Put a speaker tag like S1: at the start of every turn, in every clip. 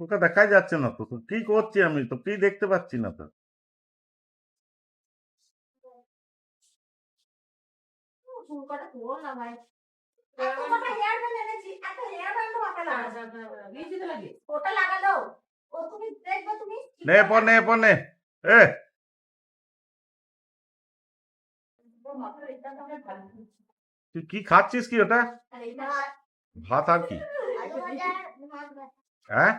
S1: তোকে দেখাই যাচ্ছে না তো কি করছি আমি? তো কি দেখতে পাচ্ছি না তো
S2: ওটা
S1: নে পর নে পর নে। এ তুই কি খাচ্ছিস কি ওটা? ভাত আর কি? হ্যাঁ?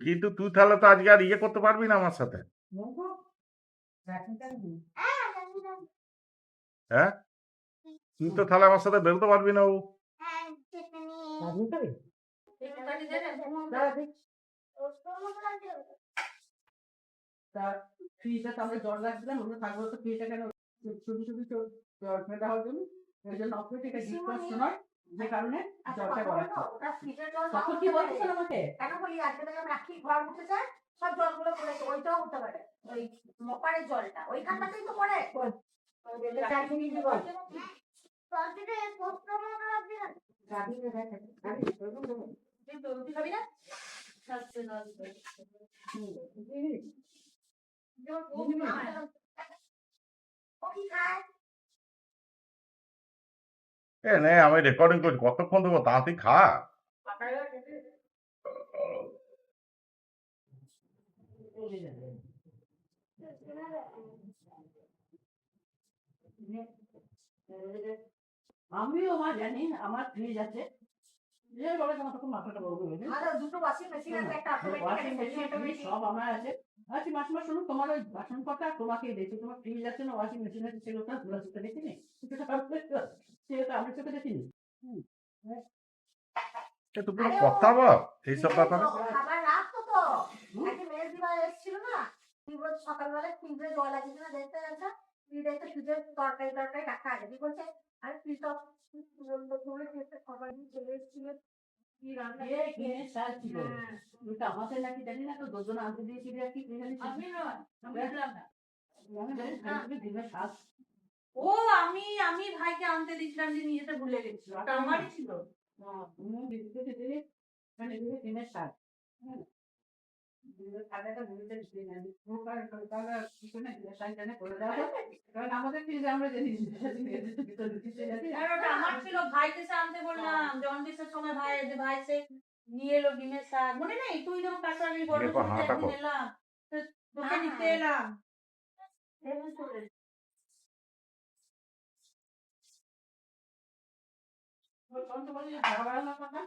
S1: কিন্তু তুই তাহলে তো আজকে আর ইয়ে করতে পারবি না আমার সাথে।
S2: হ্যাঁ?
S1: তুই তো তাহলে আমার সাথে বেরোতে পারবি না ও।
S2: চিকেনি
S3: ফ্রিজে তো আমরা জল রাখছিলাম আমরা থাকব তো ফ্রিজে কেন ছুটি ছুটি জল ঠান্ডা হওয়ার জন্য। জন্য অপরেট এটা নয় যে কারণে জলটা গলাচ্ছে তখন কি আমাকে?
S2: কেন বলি আজকে থেকে আমি রাখি ঘর মুছে যায় সব জলগুলো পড়েছে ওইটাও পারে ওই মপারের জলটা ওইখানটাতেই তো পড়ে। খাবি না? খায়
S1: এ নে আমি রেকর্ডিং করি কতক্ষণ দেবো? তাড়াতাড়ি খা।
S3: আমিও মা জানি আমার ফ্রিজ আছে। যে বলে তোমার তখন মাথাটা বড়
S2: দুটো ওয়াশিং মেশিন আছে একটা অটোমেটিক
S3: সব আমার আছে। আচ্ছা মাসিমা শুনুন তোমার ওই বাসন কটা তোমাকে দেখি তোমার ফ্রিজ আছে না ওয়াশিং মেশিন আছে সেগুলো তো তোলা চোখে দেখিনি সেটা তো আমি চোখে দেখিনি।
S1: এ তো পুরো কথা বল এইসব ব্যাপারে।
S2: খাবার রাখতো তো। আজকে মেয়ের দিবার এসেছিল না তুই বলছ সকালবেলা ফ্রিজে জল আছে কিনা দেখতে গেছে তুই দেখতে ফ্রিজে তরকারি তরকারি রাখা আছে। তুই বলছে? আরে তুই তো বলল তুমি খাবার নিয়ে চলে এসেছিল। হ্যাঁ।
S3: আমাদের নাকি জানি না তো দুজন দিয়েছিলি কি জানি দিনের শ্বাস
S4: ও আমি আমি ভাইকে আনতে দিয়েছিলাম যে নিজেতে ভুলে গেছি ওটা আমারই ছিল।
S3: মানে দিনের শ্বাস আমাদের ফিজে আমরা জানি
S4: আমার ছিল ভাইকে আনতে বললাম জন্ডিসের সময় ভাই যে ভাই সে নিয়ে এলো ডিমের শাক মনে নেই? তুই যখন কাঁচুয়ালি বড়
S1: এরপর হাঁটা কর।
S4: এলাম তোকে নিতে এলাম। এমন করে।
S3: তখন তো বলি ভাড়া ভাড়া কথা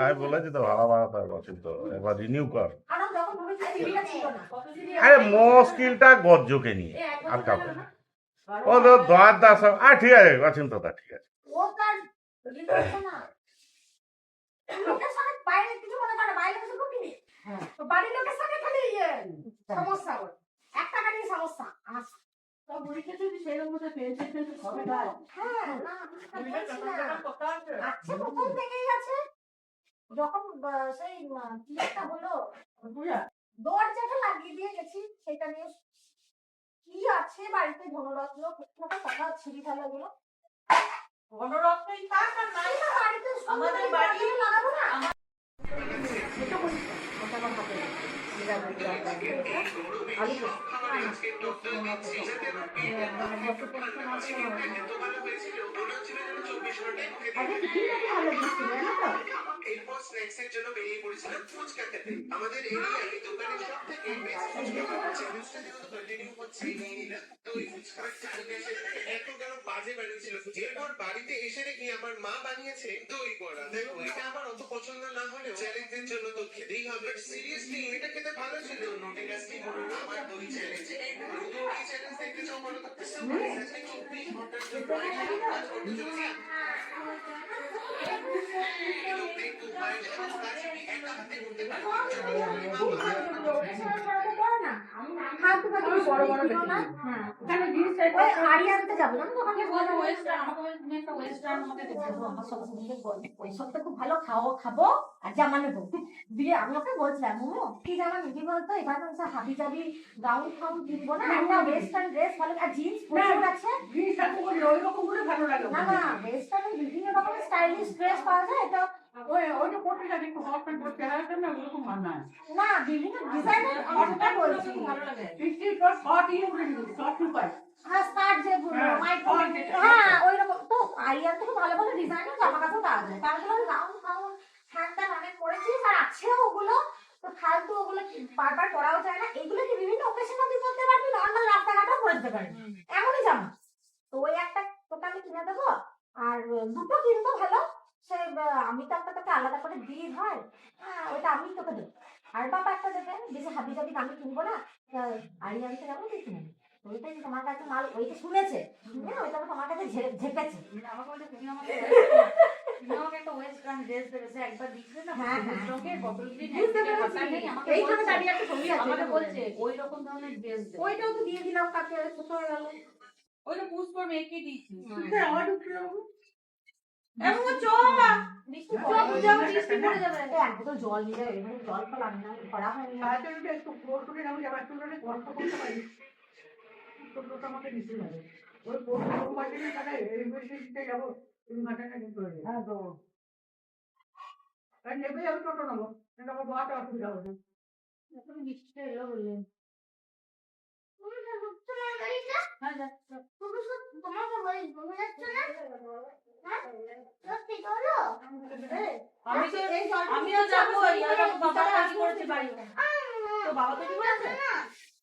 S1: আমি বলেছি তো ভাড়া বাড়াতে হবে কিন্তু এবার রিনিউ কর। আরে মুশকিলটা গজ্জকে নিয়ে আর কাউকে? ও তো দর দাস আর ঠিক আছে অচিন্ততা ঠিক আছে।
S2: ও তার ই করছে না। লোকের সঙ্গে বাইরে কিছু মনে করে না, বাইরে কিছু ঢুকিনি
S3: হ্যাঁ।
S2: তো বাড়ির লোকের সঙ্গে খালি ইয়ে সমস্যা ওর এক সমস্যা হ্যাঁ যখন সেই হলো দরজাটা লাগিয়ে দিয়ে গেছি সেটা নিয়ে কি আছে বাড়িতে ধনরত্ন কোথাও কথা ছিঁড়ি ফেলা গুলো
S4: গণরত্নই থাক আর নাই
S2: বাড়িতে
S4: আমাদের বাড়ি
S2: লাগাবো না
S5: এরপর স্ন্যাক্সের জন্য বেরিয়ে পড়েছিলাম ফুচকা খেতে আমাদের এরিয়ায় দোকানের সব কন্টিনিউ হচ্ছে তো ওই ফুচকা চালিয়ে এত কেন বাজে বানিয়েছিল এরপর বাড়িতে এসে দেখি আমার মা বানিয়েছে দই বড়া দেখো এটা আমার অত পছন্দ না হলেও চ্যালেঞ্জের জন্য তো খেতেই হবে সিরিয়াসলি এটা খেতে ভালো ছিল নোটে গাছটি বড় আমার দই চ্যালেঞ্জ এই চ্যালেঞ্জ দেখতে চাও বলো তো চব্বিশ ঘণ্টার জন্য কাজ করতে চলেছি
S2: বড় বড় দেখি।
S3: ওখানে
S2: ওই আরিয়ানতে যাব জানো তো ওখানে
S4: বলো ওয়েস্টার্ন আমাকে তুমি একটা ওয়েস্টার্ন আমাকে দেখে দাও।
S2: আমার সব সঙ্গে ওই খুব ভালো খাওয়া খাব আর জামা নেব দিয়ে আমি ওকে বলছিলাম মোমো কি জামা নিবি বলতো? এবার তো হাবি জাবি গাউন ফাউন কিনবো না একটা ওয়েস্টার্ন ড্রেস ভালো আর জিন্স প্রচুর আছে।
S3: জিনিসটা তো বলি ওই রকম করে ভালো লাগে
S2: না না ওয়েস্টার্নে বিভিন্ন রকমের স্টাইলিশ ড্রেস পাওয়া যায় তো
S3: ওই হট প্যান্ট পড়তে হয় না ওরকম মানায়
S2: না। বিভিন্ন ডিজাইনের আমি বলছি।
S4: ভালো লাগে।
S3: Fifty plus short short two পাই
S2: হ্যাঁ স্কার্ট যে
S3: হ্যাঁ,
S2: মাইক্রো
S3: short যেটা।
S2: হ্যাঁ ওই রকম তো আরিয়ান থেকে ভালো ভালো ডিজাইনের জামা কাপড় পাওয়া যায়। তার জন্য গাউন ফাউন হ্যান্ড অনেক পরেছিস আর আছেও ওগুলো তো ফালতু ওগুলো বারবার পরাও যায় না। এগুলো কি বিভিন্ন অকেশনে তুই করতে পারবি? নর্মাল রাস্তাঘাটেও পরে যেতে পারবি এমনই জামা। তো ওই একটা আমি কিনে দেবো। আর দুটো কিনবো ভালো। সে আমি তো একটা তোকে আলাদা করে দিই ভাই হ্যাঁ ওইটা আমি তোকে দেবো। আর বাবা একটা দেবে বেশি হাবি জাবি দামি কিনবো না। আরিয়ান থেকে যাব তুই। ওইটাই তোমার কাছে মাল ওইটা শুনেছে? শুনে ওইটা তোমার কাছে ঝেপেছে।
S4: আমাকে বলে তুমি আমাকে তুমি আমাকে একটা ওয়েস্টার্ন ড্রেস দেবে। সে একবার দিচ্ছে না
S2: হ্যাঁ, হ্যাঁ।
S4: লোকে কতদিন
S2: বুঝতে পেরেছি।
S4: কথা নেই, আমাকে
S2: এইখানে দাঁড়িয়ে একটা ছবি আছে
S4: আমাকে বলছে ওই রকম ধরনের ড্রেস দেবে।
S2: ওইটাও তো দিয়ে দিলাম কাকে কোথায় গেল?
S4: ওইটা পুষ করবে দিয়েছি।
S3: আমার ঢুকতে যাব
S4: এমন চো
S2: বৃষ্টি পড়ে
S4: বুঝে বৃষ্টি পড়ে যাবে।
S2: এক বোতল জল নিয়ে জল ফল আমি না করা হয়নি।
S3: একটু করে আমি যাবার গল্প করতে পারি। টোটোটা আমাকে দিতে হবে। ওই তাহলে এই বেশি দিতে যাব তুমি মাথাটা কিন্তু
S2: হ্যাঁ তো।
S3: আর নেবে যাবে টোটো নেব কিন্তু আমার বাবাটা অসুবিধা হবে।
S2: এখন বৃষ্টিটা এলো বললেন।
S4: হ্যাঁ আমি তো আমিও যাব বাবা কাজ করেছে বাড়িতে। তো বাবা তো সেলফি কাটা